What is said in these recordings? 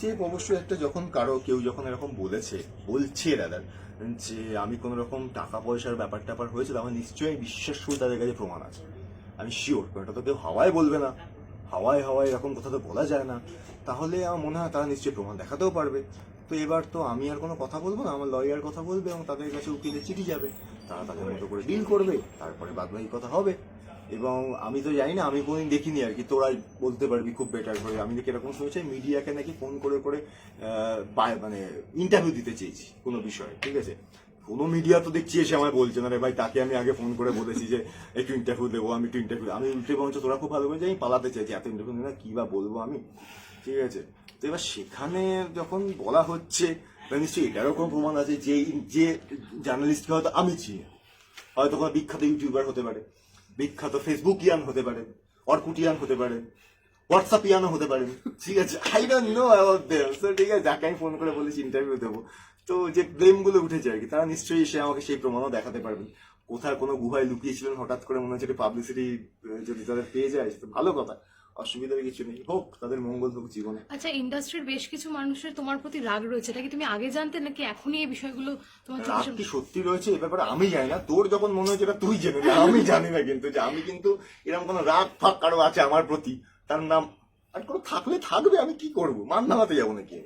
Step অবশ্যই একটা যখন কারও কেউ যখন এরকম বলেছে, বলছে দাদা যে আমি কোনো রকম টাকা পয়সার ব্যাপার ট্যাপার হয়েছে আমার নিশ্চয়ই বিশ্বাস করে তাদের কাছে প্রমাণ আছে। আমি শিওর কারণ এটা তো কেউ হাওয়ায় বলবে না। হাওয়ায় হাওয়ায় এরকম কথা তো বলা যায় না। তাহলে আমার মনে হয় তারা নিশ্চয়ই প্রমাণ দেখাতেও পারবে। তো এবার তো আমি আর কোনো কথা বলব না, আমার লয়ার কথা বলবে এবং তাদের কাছে উকিলের চিঠি যাবে। তারা তাদের মতো করে ডিল করবে, তারপরে বাদবাকি কথা হবে। এবং আমি তো জানি না, আমি কোনোদিন দেখিনি আর কি। তোরা বলতে পারবি খুব বেটার করে। আমি দেখি এরকম শুনেছি মিডিয়াকে নাকি ফোন করে করে মানে ইন্টারভিউ দিতে চেয়েছি কোনো বিষয়ে, ঠিক আছে? কোনো মিডিয়া তো দেখছি এসে আমায় বলছে না রে ভাই, তাকে আমি আগে ফোন করে বলেছি যে, একটু ইন্টারভিউ দেবো, আমি একটু ইন্টারভিউ আমি উল্টে বলছো তোরা খুব ভালো করে আমি পালাতে চাইছি এত ইন্টারভিউ না কি বা বলব আমি? ঠিক আছে? তো এবার সেখানে যখন বলা হচ্ছে নিশ্চয়ই এটারও কোনো প্রমাণ আছে যে যে জার্নালিস্টকে হয়তো আমি চিনি। হয়তো কোনো বিখ্যাত ইউটিউবার হতে পারে। বিখ্যাত ফেসবুক ইয়ান হতে পারে, অর্কুটিয়ান হতে পারে হোয়াটসঅ্যাপিয়ানও হতে পারে। ঠিক আছে I don't know about them so ঠিক আছে, যাকে আমি ফোন করে বলেছি ইন্টারভিউ দেবো। তো যে ব্লেমগুলো উঠেছে আর কি, তারা নিশ্চয়ই এসে আমাকে সেই প্রমাণও দেখাতে পারবেন কোথায় কোনো গুহায় লুকিয়েছিলেন, হঠাৎ করে মনে হচ্ছে পাবলিসিটি যদি তাদের পেয়ে যায় ভালো কথা। অসুবিধার কিছু নেই। হোক তাদের মঙ্গল হোক জীবনে। আচ্ছা ইন্ডাস্ট্রির বেশ কিছু মানুষের তোমার প্রতি রাগ রয়েছে। এটা কি তুমি আগে জানতে নাকি এখনই এই বিষয়গুলো তোমার রাগ কি সত্যি রয়েছে? এ ব্যাপারে আমি জানি না। তোর যখন মনে হয়েছে এটা তুই জেনে আমি জানি না কিন্তু যে আমি কিন্তু এরকম কোনো রাগ ফাগ কারও আছে আমার প্রতি। তার নাম আর কোনো থাকলে থাকবে আমি কি করব? মান নামাতে যাব নাকি?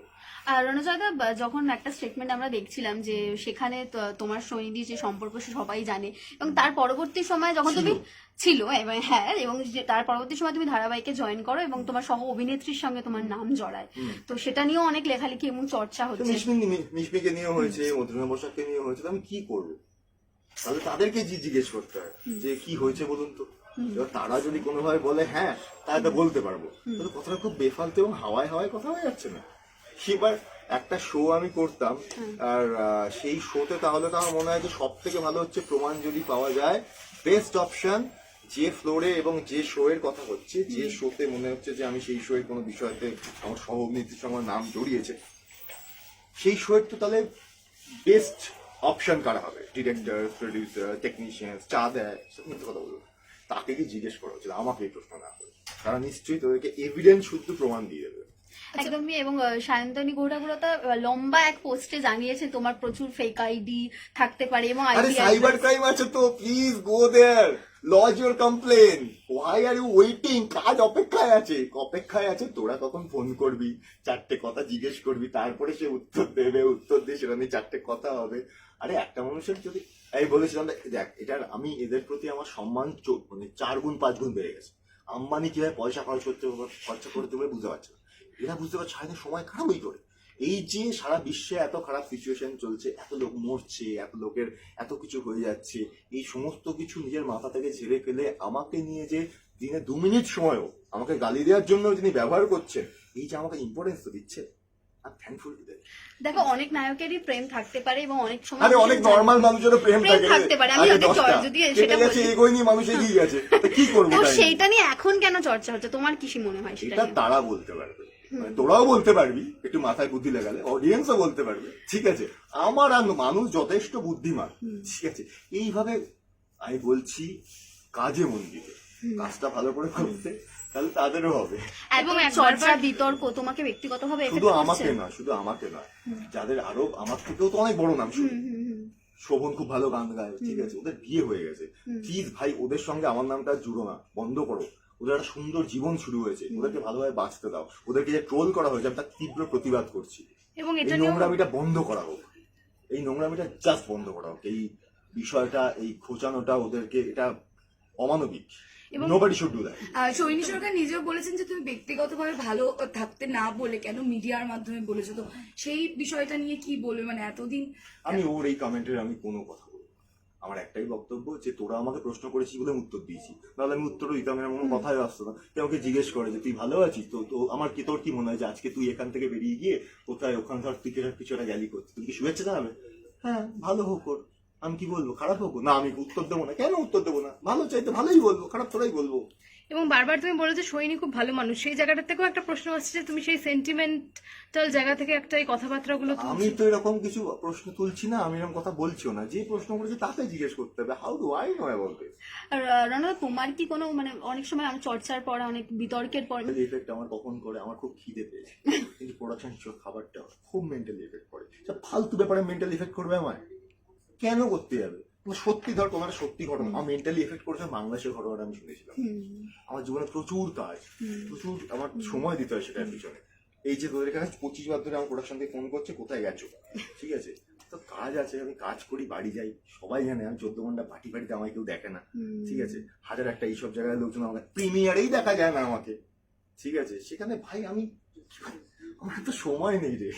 রণজয়দা যখন একটা স্টেটমেন্ট আমরা দেখছিলাম যে সেখানে তোমার সৈনিধি যে সম্পর্ক সে সবাই জানে এবং তার পরবর্তী সময় যখন তুমি ছিল। এবং হ্যাঁ এবং তার পরবর্তী সময় তুমি ধারাবাহিকে জয়েন করো এবং তোমার সহ অভিনেত্রীর সঙ্গে তোমার নাম জড়ায়। তো সেটা নিয়েও অনেক লেখালেখি এবং চর্চা হচ্ছে। মিশমি মিশমিকে নিয়ে হয়েছে মধুরিমা বসাককে নিয়ে হয়েছে আমি কি করব? তাহলে তাদেরকে জিজ্ঞেস করতে হয় যে কি হয়েছে বলুন তো? এবার তারা যদি কোনোভাবে বলে হ্যাঁ তাহলে তো বলতে পারব। কথাটা খুব বেফালতু এবং হাওয়ায় হাওয়ায় কথা হয়ে যাচ্ছে না? এবার একটা শো আমি করতাম আর সেই শোতে তাহলে তো আমার মনে হয় যে সব থেকে ভালো হচ্ছে প্রমাণ যদি পাওয়া যায় বেস্ট অপশন যে ফ্লোরে এবং যে শো এর কথা হচ্ছে যে শোতে মনে হচ্ছে যে আমি সেই শো এর কোনো বিষয়তে আমার সহ অভিনেত্রীর সঙ্গে নাম জড়িয়েছে। সেই শো এর তো তাহলে বেস্ট অপশন কারা হবে? ডিরেক্টর প্রডিউসার টেকনিশিয়ান চা দেয় কথা বলব তাকে কি জিজ্ঞেস করা হচ্ছিল আমাকে এই প্রশ্ন না করে। তারা নিশ্চয়ই তোদেরকে এভিডেন্স শুদ্ধ প্রমাণ দিয়ে দেবে। একদমই এবং সায়ন্তনী ঘোড়াগুড়াতা লম্বা এক পোস্টে জানিয়েছে তোমার প্রচুর ফেক আইডি থাকতে পারে এবং আইডি সাইবার ক্রাইম আছে তো please go there lodge your complain why are you waiting কাজ অপেক্ষায় আছে অপেক্ষায় আছে তোরা কখন ফোন করবি? চারটে কথা জিজ্ঞেস করবি তারপরে সে উত্তর দেবে উত্তর দিয়ে সেটা নিয়ে চারটে কথা হবে। আরে একটা মানুষের যদি এই বলেছিলাম দেখ, এটার আমি এদের প্রতি আমার সম্মান মানে চার গুণ পাঁচ গুণ বেড়ে গেছে। আম্বানি কীভাবে পয়সা খরচ করতে খরচা করতে পারে বুঝতে পারছে? না এরা বুঝতে পারছে হয়তো সময় খারাপই করে। এই যে সারা বিশ্বে এত খারাপ সিচুয়েশন চলছে এত লোক মরছে এত লোকের এত কিছু হয়ে যাচ্ছে এই সমস্ত কিছু নিজের মাথা থেকে ঝেড়ে ফেলে আমাকে নিয়ে যে দিনে দু মিনিট সময়ও আমাকে গালি দেওয়ার জন্য যিনি ব্যবহার করছেন এই যে আমাকে ইম্পর্টেন্স তো দিচ্ছে। দেখো অনেক নায়কেরই প্রেম থাকতে পারে এবং অনেক সময় আরে অনেক নর্মাল মানুষেরও প্রেম। থাকতে পারে, আমি যদি সেটা বলি। এগোয়নি মানুষ এগিয়ে গেছে। তো কি করব তো নিয়ে? সেইটা নিয়ে এখন কেন চর্চা হচ্ছে? তোমার কি মনে হয় সেটা তারা বলতে পারবে। মানে তোরাও বলতে পারবি একটু মাথায় বুদ্ধি লাগালে। অডিয়েন্সও বলতে পারবে ঠিক আছে? আমার আর মানুষ যথেষ্ট বুদ্ধিমান ঠিক আছে? এইভাবে আমি বলছি কাজে মন দিতে। কাজটা ভালো করে করতে তাহলে তাদেরও হবে। এবং চর্চা বিতর্ক তোমাকে ব্যক্তিগতভাবে শুধু আমাকে না শুধু আমাকে নয়। যাদের আরও আমার থেকেও তো অনেক বড় নাম। শোভন খুব ভালো গান গায় ঠিক আছে? ওদের বিয়ে হয়ে গেছে। প্লিজ ভাই ওদের সঙ্গে আমার নামটা আর জুড়ো না বন্ধ করো। ওদের একটা সুন্দর জীবন শুরু হয়েছে। ওদেরকে ভালোভাবে বাঁচতে দাও। ওদেরকে যে ট্রোল করা হয়েছে আমি তার তীব্র প্রতিবাদ করছি। এবং এই নোংরামিটা বন্ধ করা হোক। এই নোংরামিটা জাস্ট বন্ধ করা হোক। এই বিষয়টা এই খোঁচানোটা ওদেরকে এটা অমানবিক। এবং- সৈনী সরকার নিজেও বলেছেন যে তুমি ব্যক্তিগতভাবে ভালো থাকতে না বলে কেন মিডিয়ার মাধ্যমে বলেছ। তো সেই বিষয়টা নিয়ে কি বলবে? মানে এতদিন আমি ওর এই কমেন্টের আমি কোনো কথা। আমার একটাই বক্তব্য যে তোরা আমাকে প্রশ্ন করেছিস বলে আমি উত্তর দিয়েছি। নাহলে আমি উত্তরও দিতাম না কোনো কথাই আসতো না। কেউ আমাকে জিজ্ঞেস করে যে তুই ভালো আছিস? তো তো আমার কি তোর কি মনে হয় যে আজকে তুই এখান থেকে বেরিয়ে গিয়ে কোথায় ওখানকার তুই কিছু একটা গ্যালি করছিস? তুই কি শুভেচ্ছা জানাবে? হ্যাঁ ভালো হোক ওর। আমি কি বলব? খারাপ হোক না আমি উত্তর দেবো না। কেন উত্তর দেবো না? ভালো চাইতে ভালোই বলব খারাপ তোরাই বলব। এবং বারবার তুমি বলেছ সৈনী খুব ভালো মানুষ। সেই জায়গাটা থেকেও একটা প্রশ্ন আসছে যে তুমি সেই সেন্টিমেন্টাল জায়গা থেকে একটা এই কথাবার্তাগুলো আমি তো এরকম কিছু প্রশ্ন তুলছি না আমি এরকম কথা বলছিও না। যে প্রশ্ন করেছে তাকে জিজ্ঞেস করতে হবে how do I know about this Ranada তোমার কি কোনো মানে অনেক সময় আমি চর্চার পর অনেক বিতর্কের পর এফেক্ট আমার কখন করে আমার খুব খিদে পেয়েছে। কিন্তু প্রোডাকশন প্রোডাকশন খাবারটা খুব মেন্টালি এফেক্ট করে। সব ফালতু ব্যাপারে মেন্টালি এফেক্ট করবে আমার কেন করতে যাবে? সত্যি ধর তোমার সত্যি ঘটনা। আমার মেন্টালি এফেক্ট করেছে বাংলাদেশের ঘটনাটা আমি শুনেছিলাম। আমার জীবনে প্রচুর কাজ প্রচুর আমার সময় দিতে হয় সেটার পিছনে। এই যে তোদের কাছে পঁচিশ বার ধরে আমার প্রোডাকশন থেকে ফোন করছে কোথায় গেছো? ঠিক আছে? তো কাজ আছে আমি কাজ করি বাড়ি যাই। সবাই জানে আমি চোদ্দ ঘণ্টা পাটি পাটিতে আমায় কেউ দেখে না। ঠিক আছে? হাজার একটা এইসব জায়গায় লোকজন আমাকে প্রিমিয়ারেই দেখা যায় না আমাকে। ঠিক আছে? সেখানে ভাই আমি আমার তো সময় নেই রে।